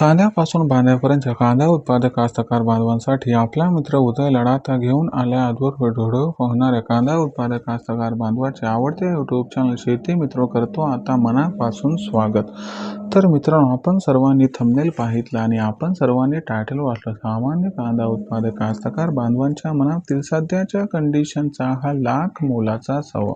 चांद्यापासून बांध्यापर्यंत कांदा उत्पादक कास्तकार बांधवांसाठी आपला मित्र उदय लढाता घेऊन आल्या आजवर व्हिडिओ पाहणाऱ्या कांदा उत्पादक कास्तकार बांधवाचे आवडते यूट्यूब चॅनल शेती मित्र करतो. आता मनापासून स्वागत. तर मित्रांनो आपण सर्वांनी थंबनेल पाहितलं आणि आपण सर्वांनी टायटल वाचलं. सामान्य कांदा उत्पादक कास्तकार बांधवांच्या मनातील सध्याच्या कंडिशनचा हा लाख मोलाचा सवा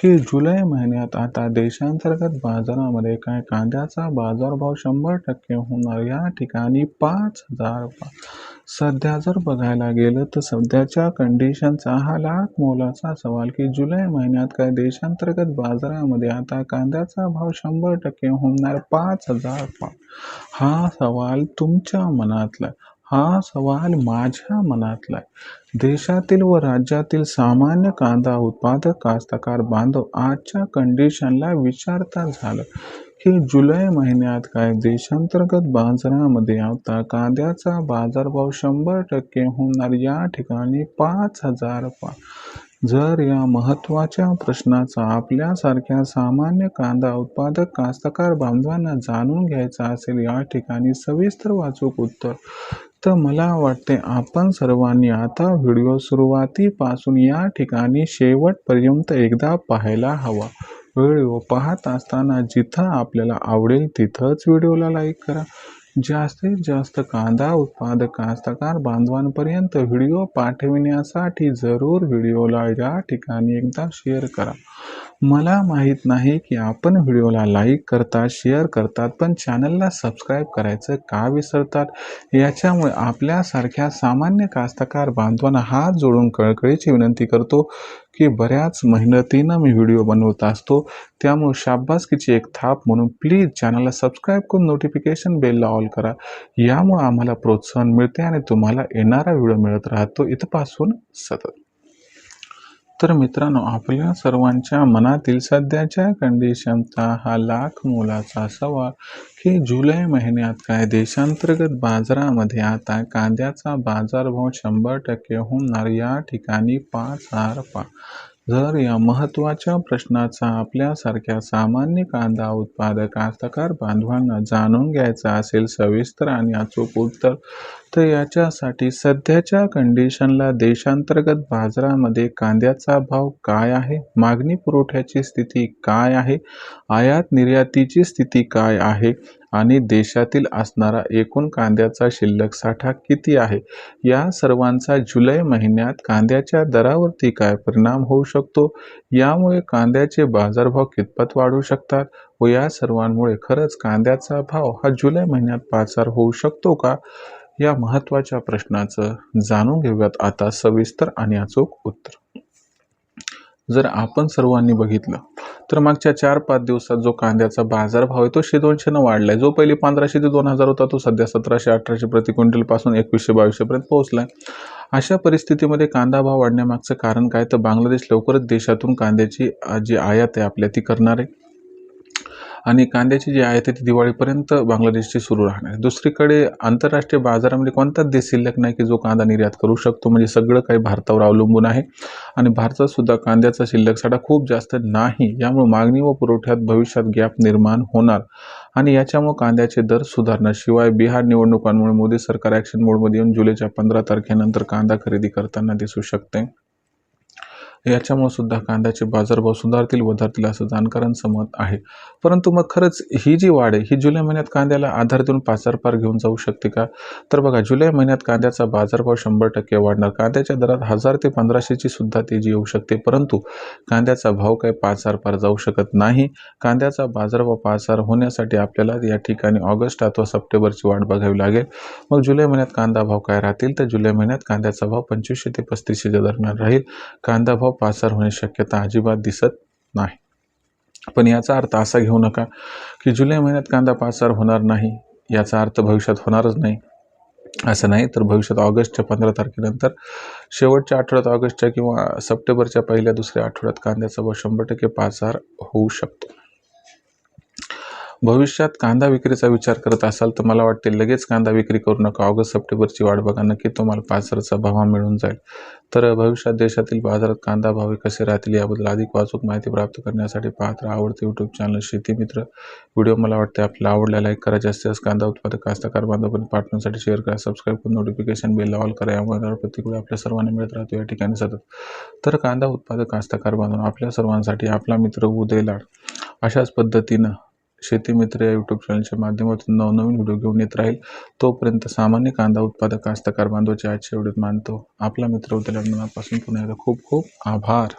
की जुलै महिन्यात आता देशांतर्गत बाजारामध्ये काय कांद्याचा बाजारभाव शंभर टक्के होणार? या ठिकाणी पाच हजार सध्या जर बघायला गेलं तर सध्याच्या कंडिशनचा हा लाख मोलाचा सवाल की जुलै महिन्यात काय देशांतर्गत बाजारामध्ये आता कांद्याचा भाव शंभर टक्के होणार पाच हजार पाच हा सवाल तुमच्या मनातला आहे. हा सवाल माझ्या मनातला आहे. देशातील व राज्यातील सामान्य कांदा उत्पादक कास्तकार बांधव आजच्या कंडिशनला विचारता झालं. की जुलै महिन्यात काय देशांतर्गत बाजारामध्ये आता कांद्याचा बाजारभाव शंभर टक्के होणार या ठिकाणी पाच हजार पा जर या महत्त्वाच्या प्रश्नाचा आपल्यासारख्या सामान्य कांदा उत्पादक कास्तकार बांधवांना जाणून घ्यायचा असेल या ठिकाणी सविस्तर वाचूक उत्तर. तर मला वाटते आपण सर्वांनी आता व्हिडिओ सुरुवातीपासून या ठिकाणी शेवटपर्यंत एकदा पाहायला हवा. व्हिडिओ पाहत असताना जिथं आपल्याला आवडेल तिथंच व्हिडिओला लाईक करा. जास्तीत जास्त कांदा उत्पादक कास्तकार बांधवांपर्यंत व्हिडिओ पाठविण्यासाठी जरूर व्हिडिओला या ठिकाणी एकदा शेअर करा. मला माहीत नाही की आपण व्हिडिओला लाईक करतात शेअर करतात पण चॅनलला सबस्क्राईब करायचं का विसरतात? याच्यामुळे आपल्यासारख्या सामान्य कास्तकार बांधवांना हात जोडून कळकळीची विनंती करतो की बऱ्याच मेहनतीनं मी व्हिडिओ बनवत असतो. त्यामुळे शाब्बासकीची एक थाप म्हणून प्लीज चॅनलला सबस्क्राईब करून नोटिफिकेशन बेलला ऑल करा. यामुळे आम्हाला प्रोत्साहन मिळते आणि तुम्हाला येणारा व्हिडिओ मिळत राहतो. इथपासून सतत. तर मित्रांनो आपल्या सर्वांच्या मनातील सध्याच्या कंडिशनचा हा लाख मोलाचा सवाल की जुलै महिन्यात काय देशांतर्गत बाजारामध्ये आता कांद्याचा बाजारभाव शंभर टक्के होणार या ठिकाणी पाच हजार पा जर या महत्त्वाच्या प्रश्नाचा आपल्यासारख्या सामान्य कांदा उत्पादक कास्तकार बांधवांना जाणून घ्यायचा असेल सविस्तर आणि अचूक उत्तर तर याच्यासाठी सध्याच्या कंडिशनला देशांतर्गत बाजारामध्ये कांद्याचा भाव काय आहे? मागणी पुरवठ्याची स्थिती काय आहे? आयात निर्यातीची स्थिती काय आहे? आणि देशातील असणारा एकूण कांद्याचा शिल्लक साठा किती आहे? या सर्वांचा जुलै महिन्यात कांद्याच्या दरावरती काय परिणाम होऊ शकतो? यामुळे कांद्याचे बाजारभाव कितपत वाढू शकतात? व या सर्वांमुळे खरंच कांद्याचा भाव हा जुलै महिन्यात पाचार होऊ शकतो का? या महत्त्वाच्या प्रश्नाचं जाणून घेऊयात आता सविस्तर आणि अचूक उत्तर. जर आपण सर्वांनी बघितलं तर मागच्या चार पाच दिवसात जो कांद्याचा बाजारभाव आहे तो शे दोनशेनं वाढलाय. जो पहिले पंधराशे ते दोन हजार होता तो सध्या सतराशे अठराशे प्रति क्विंटलपासून एकवीसशे बावीसशेपर्यंत पोहोचलाय. अशा परिस्थितीमध्ये कांदा भाव वाढण्यामागचं कारण काय? तर बांगलादेश लवकरच देशातून कांद्याची जी आयात आहे आपल्या ती करणार. आहे आणि कांद्याची जी आयात आहे ती दिवाळीपर्यंत बांगलादेशची सुरू राहणार. आहे दुसरीकडे आंतरराष्ट्रीय बाजारामध्ये कोणताच देश शिल्लक नाही की जो कांदा निर्यात करू शकतो म्हणजे सगळं काही भारतावर अवलंबून आहे. आणि भारतात सुद्धा कांद्याचा शिल्लक साठा खूप जास्त नाही यामुळे मागणी व पुरवठ्यात भविष्यात गॅप निर्माण होणार. आणि याच्यामुळे कांद्याचे दर सुधारणाशिवाय बिहार निवडणुकांमुळे मोदी सरकार ॲक्शन मोडमध्ये येऊन जुलैच्या पंधरा तारखेनंतर कांदा खरेदी करताना दिसू शकते. याच्यामुळे सुद्धा कांद्याचे बाजारभाव सुधारतील वधारतील असं जाणकारांचं मत आहे. परंतु मग खरंच ही जी वाढ आहे ही जुलै महिन्यात कांद्याला आधार देऊन पाचार पार घेऊन जाऊ शकते का? तर बघा जुलै महिन्यात कांद्याचा बाजारभाव शंभर टक्के वाढणार. कांद्याच्या दरात हजार ते पंधराशेची सुद्धा तेजी येऊ शकते परंतु कांद्याचा भाव काही पाचार पार जाऊ शकत नाही? कांद्याचा बाजारभाव पाचार होण्यासाठी आपल्याला या ठिकाणी ऑगस्ट अथवा सप्टेंबरची वाट बघावी लागेल. मग जुलै महिन्यात कांदा भाव काय राहतील? तर जुलै महिन्यात कांद्याचा भाव पंचवीसशे ते पस्तीसशेच्या दरम्यान राहील. कांदा भाव पाचार होण्याची शक्यता अजिबात दिसत नाही. पण याचा अर्थ असा घेऊ नका की जुलै महिन्यात कांदा पाचार होणार नाही याचा अर्थ भविष्यात होणारच नाही. असं नाही तर भविष्यात ऑगस्टच्या पंधरा तारखेनंतर शेवटच्या आठवड्यात ऑगस्टच्या किंवा सप्टेंबरच्या पहिल्या दुसऱ्या आठवड्यात कांद्याचा व शंभर टक्के पाचार होऊ शकतो. भविष्यात कांदा विक्रीचा विचार करत असाल तर मला वाटते लगेच कांदा विक्री करू नका. ऑगस्ट सप्टेंबरची वाट बघा. नक्की तुम्हाला पाचरचा भाव मिळून जाईल. तर भविष्यात देशातील बाजारात कांदा भावे कसे राहतील याबद्दल अधिक वाचूक माहिती प्राप्त करण्यासाठी पाहत राहा आवडते यूट्यूब चॅनल शेती मित्र. व्हिडिओ मला वाटते आपल्याला आवडला लाईक करा. जास्तीत जास्त कांदा उत्पादक कास्तकार बांधवापर्यंत पाठवण्यासाठी शेअर करा. सबस्क्राईब करून नोटिफिकेशन बेल ऑल करा. यामुळे प्रतिक्रिया आपल्या सर्वांना मिळत राहतो या ठिकाणी सतत. तर कांदा उत्पादक कास्तकार बांधून आपल्या सर्वांसाठी आपला मित्र उदय लाड अशाच पद्धतीनं शेती मित्र या यूट्यूब चॅनलच्या माध्यमातून नवनवीन व्हिडिओ घेऊन येत राहील. तोपर्यंत सामान्य कांदा उत्पादक कास्तकार बांधवचे आजच्या व्हिडिओत मानतो. आपला मित्र उदय मनापासून पुन्हा एकदा खूप खूप आभार.